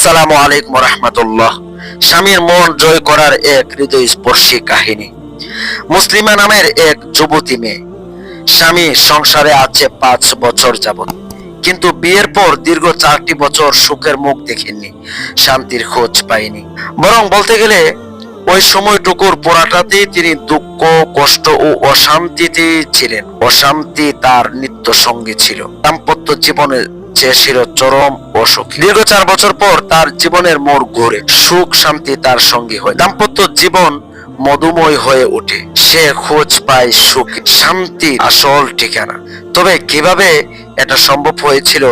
আসসালামু আলাইকুম রহমতুল্লাহ। স্বামীর মন জয় করার এক হৃদয় স্পর্শী কাহিনী। মুসলিমা নামের এক যুবতী মেয়ে। স্বামী সংসারে আছে পাঁচ বছর যাবত কিন্তু বিয়ের পর দীর্ঘ চারটি বছর সুখের মুখ দেখেননি, শান্তির খোঁজ পাইনি বরং বলতে গেলে, ওই সময়টুকুর পোড়াটাতেই তিনি দুঃখ, কষ্ট ও অশান্তিতে ছিলেন। অশান্তি তার নিত্য সঙ্গী ছিল। দাম্পত্য জীবনে যে ছিল চরম অসুখ। দীর্ঘ চার বছর পর তার জীবনের মোড় ঘুরে সুখ শান্তি তার সঙ্গী হয়। দাম্পত্য জীবন মধুময় হয়ে ওঠে। সে খোঁজ পায় সুখ, শান্তি, আসল ঠিকানা। তবে কীভাবে এটা সম্ভব হয়েছিল,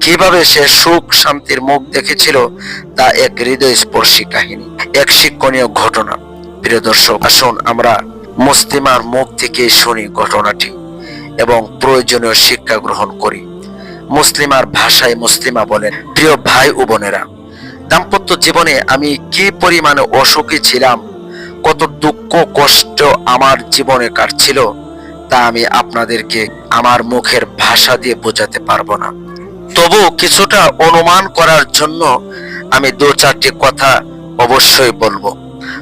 কীভাবে সে সুখ, শান্তির মুখ দেখেছিল, তা এক হৃদয় স্পর্শী কাহিনী, এক শিক্ষণীয় ঘটনা। প্রিয় দর্শক, আসুন আমরা মুসলিমার মুখ থেকে শুনি ঘটনাটি এবং প্রয়োজনীয় শিক্ষা গ্রহণ করি। মুসলিমার ভাষায় মুসলিমা বলেন। প্রিয় ভাই ও বোনেরা, দাম্পত্য জীবনে আমি কি পরিমাণে অসুখী ছিলাম, কত দুঃখ কষ্ট আমার জীবনে কাটছিল, তা আমি আপনাদেরকে আমার মুখের ভাষা দিয়ে বোঝাতে পারব না। তবু কিছুটা অনুমান করার জন্য আমি দু চারটি কথা অবশ্যই বলব।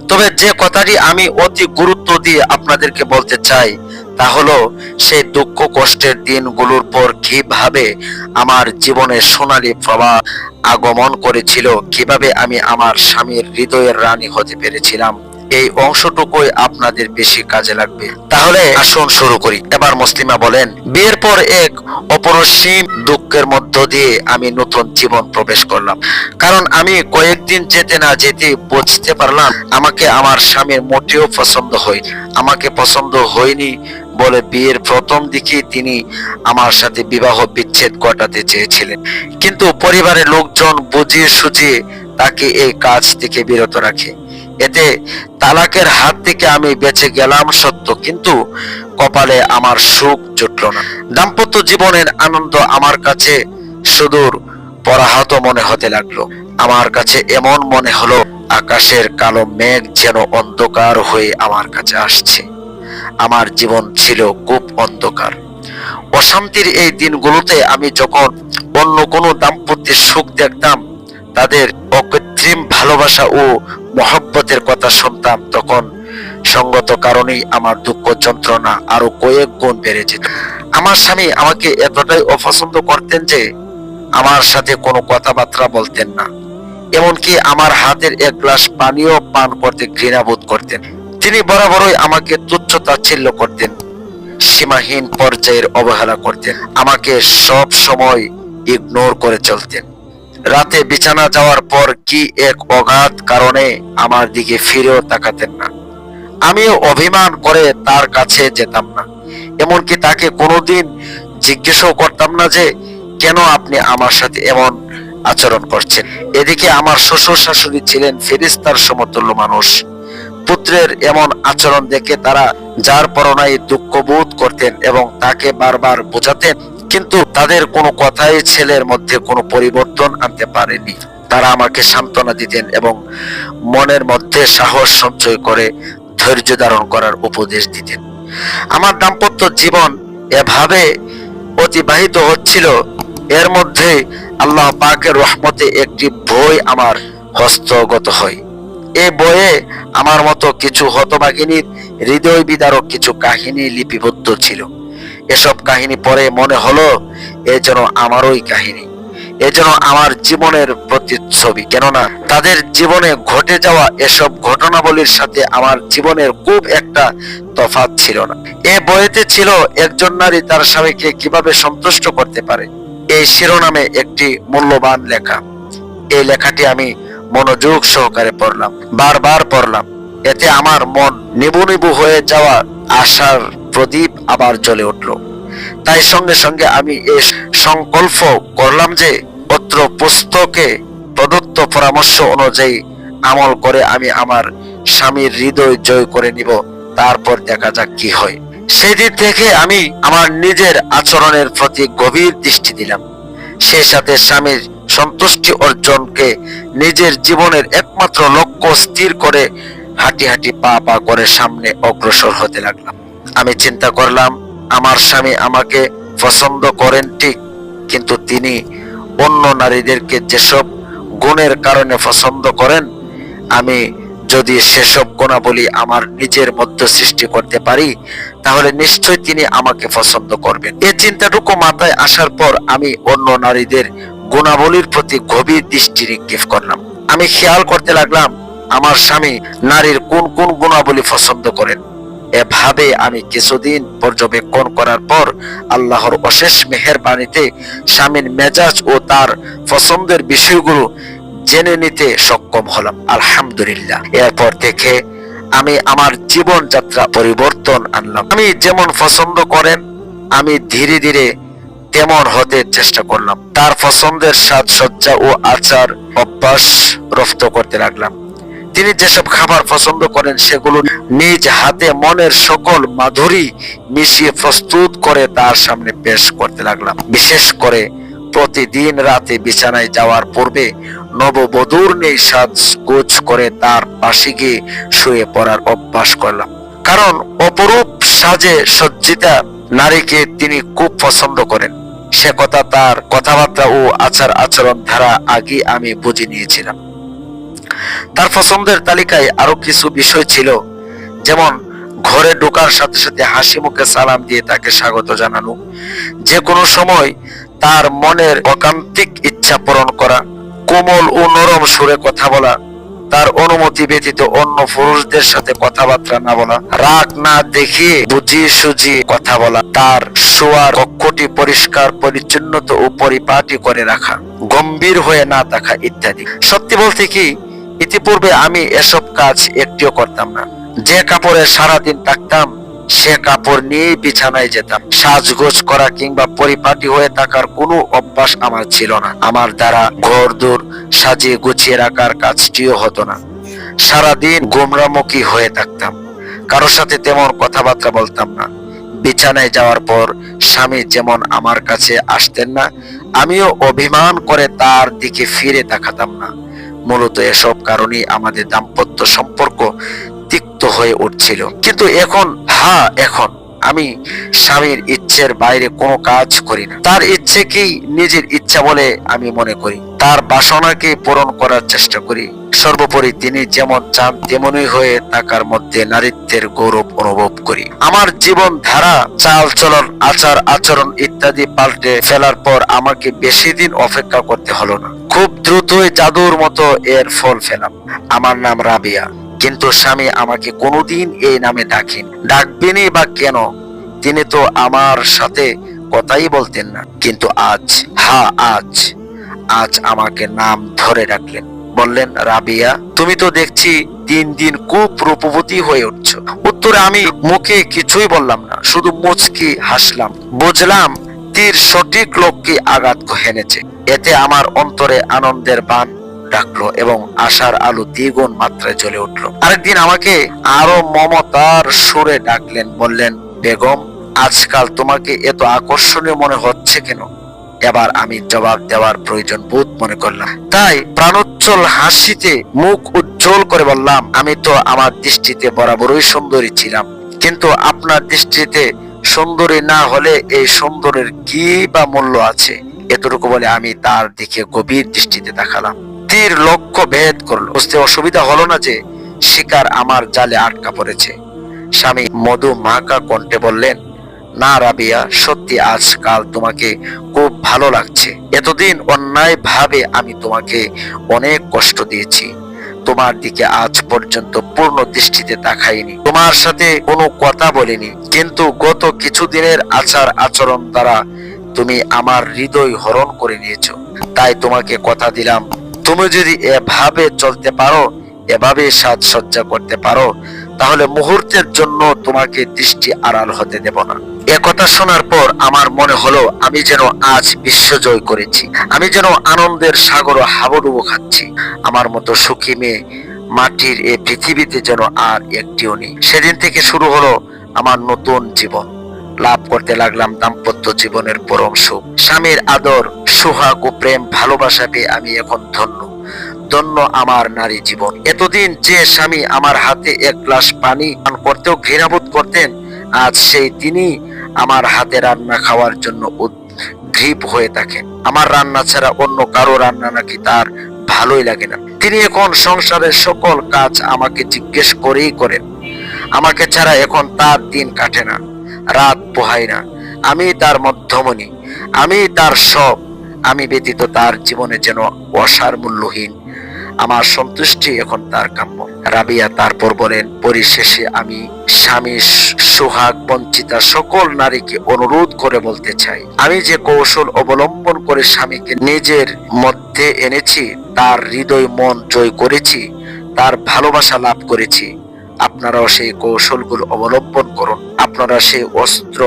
তবে যে কথাটি আমি অতি গুরুত্ব দিয়ে আপনাদেরকে বলতে চাই, তা হলো, সেই দুঃখ কষ্টের দিনগুলোর পর কীভাবে আমার জীবনে সোনালী প্রভাব আগমন করেছিল, কীভাবে আমি আমার স্বামীর হৃদয়ের রানী হতে পেরেছিলাম। এই অংশটুকুই আপনাদের বেশি কাজে লাগবে। তাহলে আসুন শুরু করি। এবার মুসলিমা বলেন, বিয়ের পর এক অপরসীম দুঃখের মধ্য দিয়ে আমি নতুন জীবন প্রবেশ করলাম। কারণ আমি কয়েকদিন যেতে না যেতে বুঝতে পারলাম আমাকে আমার স্বামীর মোটেও পছন্দ হয়নি। আমাকে পছন্দ হয়নি বলে বিয়ের প্রথম দিকে তিনি আমার সাথে বিবাহ বিচ্ছেদ ঘটাতে চেয়েছিলেন। কিন্তু পরিবারের লোকজন বুঝিয়ে সুঝিয়ে তাকে এই কাজ থেকে বিরত রাখে। এতে তালাকের হাত থেকে আমি বেঁচে গেলাম সত্য, কিন্তু কপালে আমার সুখ জুটল না। দাম্পত্য জীবনের আনন্দ আমার কাছে সুদূর পরাহত মনে হতে লাগল। আমার কাছে এমন মনে হলো, আকাশের কালো মেঘ যেন অন্ধকার হয়ে আমার কাছে আসছে। আমার জীবন ছিল খুব অন্ধকার। অশান্তির এই দিনগুলোতে আমি যখন অন্য কোনো দাম্পত্যের সুখ দেখতাম, তাদের অকৃত্রিম ভালোবাসা ও মহব্বতের কথা শুনতাম তখন। সঙ্গত কারণেই আমার দুঃখ যন্ত্রণা আরও কয়েক গুণ বেড়ে যেত। আমার স্বামী আমাকে এতটাই অপছন্দ করতেন যে আমার সাথে কোনো কথাবার্তা বলতেন না। এমনকি আমার হাতের এক গ্লাস পানিও পান করতে ঘৃণাবোধ করতেন। তিনি বরাবরই আমাকে তুচ্ছ তাচ্ছিল্য করতেন, সীমাহীন পর্যায়ের অবহেলা করতেন, আমাকে সব সময় ইগনোর করে চলতেন। রাতে বিছানা যাওয়ার পর কি এক অগাধ কারণে আমার দিকে ফিরেও তাকাতেন না। আমিও অভিমান করে তার কাছে যেতাম না। এমনকি তাকে কোনোদিন জিজ্ঞেসও করতাম না যে, কেন আপনি আমার সাথে এমন আচরণ করছেন? এদিকে আমার শ্বশুর শাশুড়ি ছিলেন ফেরিস্তার সমতুল্য মানুষ। পুত্রের এমন আচরণ দেখে তারা যার পরনাই দুঃখ বোধ করতেন এবং তাকে বারবার বোঝাতেন কিন্তু তাদের কোনো কথাই ছেলের মধ্যে কোনো পরিবর্তন আনতে পারেনি। তারা আমাকে সান্ত্বনা দিতেন এবং মনের মধ্যে সাহস সঞ্চয় করে ধৈর্য ধারণ করার উপদেশ দিতেন। আমার দাম্পত্য জীবন এভাবে অতিবাহিত হচ্ছিল, এর মধ্যে আল্লাহ পাকের রহমতে একটি বই আমার হস্তগত হয়। এ বইয়ে আমার মতো কিছু হতভাগিনীর হৃদয় বিদারক কিছু কাহিনী লিপিবদ্ধ ছিল। এসব কাহিনী পড়ে মনে হলো, এ যেন আমারই কাহিনী। এ যেন আমার জীবনের প্রতিচ্ছবি। কেননা তাদের জীবনে ঘটে যাওয়া এসব ঘটনাবলীর সাথে আমার জীবনের খুব একটা তফাৎ ছিল না। এ বইতে ছিল, একজন নারী তার স্বামীকে কীভাবে সন্তুষ্ট করতে পারে? এই শিরোনামে একটি মূল্যবান লেখা। এই লেখাটি আমি মনোযোগ সহকারে পড়লাম, বারবার পড়লাম। এতে আমার মন নিবু নিবু হয়ে যাওয়া আশার প্রদীপ আবার জ্বলে উঠল। তাই সঙ্গে সঙ্গে আমি এ সংকল্প করলাম যে পত্র পুস্তকে প্রদত্ত পরামর্শ অনুযায়ী আমল করে আমি আমার স্বামীর হৃদয় জয় করে নিব। তারপর দেখা যাক কি হয়। সেদিন থেকে আমি আমার নিজের আচরণের প্রতি গভীর দৃষ্টি দিলাম। সেই সাথে স্বামীর সন্তুষ্টি অর্জনকে নিজের জীবনের একমাত্র লক্ষ্য স্থির করে হাঁটি হাঁটি পা পা করে সামনে অগ্রসর হতে লাগলাম। আমি চিন্তা করলাম, আমার স্বামী আমাকে পছন্দ করেন ঠিক, কিন্তু তিনি অন্য নারীদেরকে যেসব গুণের কারণে পছন্দ করেন, আমি যদি সেসব গুণাবলী আমার নিজের মধ্যে সৃষ্টি করতে পারি, তাহলে নিশ্চয় তিনি আমাকে পছন্দ করবেন। এ চিন্তাটুকু মাথায় আসার পর আমি অন্য নারীদের গুণাবলীর প্রতি গভীর দৃষ্টি নিক্ষেপ করলাম। আমি খেয়াল করতে লাগলাম, আমার স্বামী নারীর কোন কোন গুণাবলী পছন্দ করেন। এভাবে আমি কিছুদিন পর্যবেক্ষণ করার পর আল্লাহর অশেষ মেহেরবানিতে স্বামীর মেজাজ ও তার পছন্দের বিষয়গুলো জেনে নিতে সক্ষম হলাম। আলহামদুলিল্লাহ। এরপর থেকে আমি আমার জীবনযাত্রা পরিবর্তন আনলাম। আমি যেমন পছন্দ করেন, আমি ধীরে ধীরে তেমন হতে চেষ্টা করলাম। তার পছন্দের সাজসজ্জা ও আচার অভ্যাস রপ্ত করতে লাগলাম। তিনি যেসব খাবার পছন্দ করেন সেগুলো নিজ হাতে মনের সকল মাধুরী মিশিয়ে প্রস্তুত করে তার সামনে পেশ করতে লাগলাম। বিশেষ করে প্রতিদিন রাতে বিছানায় যাওয়ার পূর্বে নববধূর নেই সাজগোজ করে তার পাশে গিয়ে শুয়ে পড়ার অভ্যাস করলাম। কারণ অপরূপ সাজে সজ্জিতা নারীকে তিনি খুব পছন্দ করেন। সে কথা তার কথাবার্তা ও আচার আচরণ ধারা আগে আমি বুঝে নিয়েছিলাম। তার পছন্দের তালিকায় আরও কিছু বিষয় ছিল, যেমন ঘরে ঢোকার সাথে সাথে হাসি মুখে সালাম দিয়ে তাকে স্বাগত জানানো, যে কোনো সময় তার মনের অকান্তিক ইচ্ছা পূরণ করা, কোমল ও নরম সুরে কথা বলা, তার অনুমতি ব্যতীত অন্য পুরুষদের সাথে কথাবার্তা না বলা, রাগ না দেখিয়ে বুঝিয়ে সুঝিয়ে কথা বলা, তার শোয়ার কক্ষটি পরিষ্কার, পরিচ্ছন্নতা ও পরিপাটি করে রাখা, গম্ভীর হয়ে না থাকা ইত্যাদি। সত্যি বলতে কি ইতিপূর্বে আমি এসব কাজ একটিও করতাম না। যে কাপড়ে সারাদিন থাকতাম, সে কাপড় নিয়ে বিছানায় যেতাম। সাজগোজ করা কিংবা পরিপাটি হয়ে থাকার কোনো অভ্যাস আমার ছিল না। আমার দ্বারা ঘর দূর সাজিয়ে গুছিয়ে রাখার কাজটিও হতো না। সারাদিন গোমরামুখী হয়ে থাকতাম। কারোর সাথে তেমন কথাবার্তা বলতাম না। বিছানায় যাওয়ার পর স্বামী যেমন আমার কাছে আসতেন না, আমিও অভিমান করে তার দিকে ফিরে তাকাতাম না। মূলত এসব কারণেই আমাদের দাম্পত্য সম্পর্ক তিক্ত হয়ে উঠছিল। কিন্তু এখন হ্যাঁ এখন আমি স্বামীর ইচ্ছের বাইরে কোনো কাজ করি না। তার ইচ্ছেকেই নিজের ইচ্ছা বলে আমি মনে করি। তার বাসনাকে পূরণ করার চেষ্টা করি। সর্বোপরি তিনি যেমন চান, তেমনই হয়ে থাকার মধ্যে নারীত্বের গৌরব অনুভব করি। আমার জীবন ধারা চাল চলন আচার আচরণ ইত্যাদি পাল্টে ফেলার পর আমাকে বেশি দিন অপেক্ষা করতে হলো না। খুব দ্রুতই জাদুর মতো এর ফল ফেলাম। আমার নাম রাবিয়া, কিন্তু স্বামী আমাকে কোনোদিন এই নামে ডাকেন। ডাকবেনি বা কেন, তিনি তো আমার সাথে কথাই বলতেন না। কিন্তু আজ, হা, আজ আজ আমাকে নাম ধরে ডাকলেন। বললেন, রাবিয়া, তুমি তো দেখছি দিন দিন খুব রূপবতী হয়ে উঠছো। উত্তরে আমি মুখে কিছুই বললাম না, শুধু মুচকি হাসলাম। বুঝলাম তীর সঠিক লোককে আঘাত হেনেছে। এতে আমার অন্তরে আনন্দের বান ডাকলো এবং আশার আলো দ্বিগুণ মাত্রায় জ্বলে উঠল। আরেকদিন আমাকে আরও মমতার সুরে ডাকলেন, বললেন, বেগম, আজকাল তোমাকে এত আকর্ষণীয় মনে হচ্ছে কেন? এবার আমি জবাব দেওয়ার প্রয়োজন বোধ মনে করলাম। তাই প্রাণোচ্ছল হাসিতে মুখ উজ্জ্বল করে বললাম, আমি তো আমার দৃষ্টিতে বরাবরই সুন্দরী ছিলাম, কিন্তু আপনার দৃষ্টিতে সুন্দরী না হলে এই সুন্দরের কি বা মূল্য আছে? এতটুকু বলে আমি তার দিকে গভীর দৃষ্টিতে দেখালাম তীর লক্ষ্য ভেদ করল। বুঝতে অসুবিধা হলো না যে শিকার আমার জালে আটকা পড়েছে। স্বামী মধু মাকা কণ্ঠে বললেন, না রাবিয়া, সত্যি আজকাল তোমাকে খুব ভালো লাগছে। এতদিন অন্যায় ভাবে আমি তোমাকে অনেক কষ্ট দিয়েছি। তোমার দিকে আজ পর্যন্ত পূর্ণ দৃষ্টিতে তাকাইনি তোমার সাথে কোনো কথা বলিনি, কিন্তু গত কিছুদিনের আচার আচরণ দ্বারা তুমি আমার হৃদয় হরণ করে নিয়েছো। তাই তোমাকে কথা দিলাম, তুমি যদি এভাবে চলতে পারো, এভাবে সাজসজ্জা করতে পারো, তাহলে মুহূর্তের জন্য তোমাকে দৃষ্টি আড়াল হতে দেব না। একথা শোনার পর আমার মনে হলো, আমি যেন আজ বিশ্ব জয় করেছি। আমি যেন আনন্দের সাগর হাবুডুবু খাচ্ছি। আমার মতো সুখী মেয়ে মাটির এই পৃথিবীতে যেন আর একটিও নেই। সেদিন থেকে শুরু হলো আমার নতুন জীবন। লাভ করতে লাগলাম দাম্পত্য জীবনের পরম সুখ। স্বামীর আদর, সোহাগ ও প্রেম ভালোবাসা পেয়ে আমি এখন ধন্য। ধন্য আমার নারী জীবন। এতদিন যে স্বামী আমার হাতে এক গ্লাস পানি পান করতেও ঘৃণাবোধ করতেন, আজ সেই তিনি আমার হাতে রান্না খাওয়ার জন্য উদ্গ্রীব হয়ে থাকেন আমার রান্না ছাড়া অন্য কারও রান্না নাকি তার ভালোই লাগে না। তিনি এখন সংসারের সকল কাজ আমাকে জিজ্ঞেস করেই করেন। আমাকে ছাড়া এখন তার দিন কাটে না, রাত পোহায় না। আমি তার মধ্যমণি, আমি তার সব। আমি ব্যতীত তার জীবনে যেন অসার মূল্যহীন আমার সন্তুষ্টি এখন তার কাম্য। রাবিয়া তারপর বলেন পরিশেষে আমি স্বামী সোহাগ বঞ্চিতা সকল নারীকে অনুরোধ করে বলতে চাই। আমি যে কৌশল অবলম্বন করে স্বামীকে নিজের মধ্যে এনেছি, তার হৃদয় মন জয় করেছি, তার ভালোবাসা লাভ করেছি, আপনারাও সেই কৌশলগুলো অবলম্বন করুন, আপনারা সেই অস্ত্র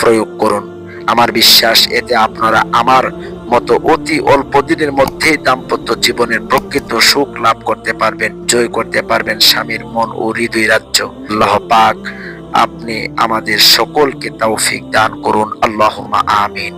প্রয়োগ করুন। আমার বিশ্বাস, এতে আপনারা আমার মতো অতি অল্প দিনের মধ্যেই দাম্পত্য জীবনের প্রকৃত সুখ লাভ করতে পারবেন, জয় করতে পারবেন স্বামীর মন ও হৃদয় রাজ্য। আল্লাহ পাক, আপনি আমাদের সকলকে তৌফিক দান করুন। আল্লাহ আমিন।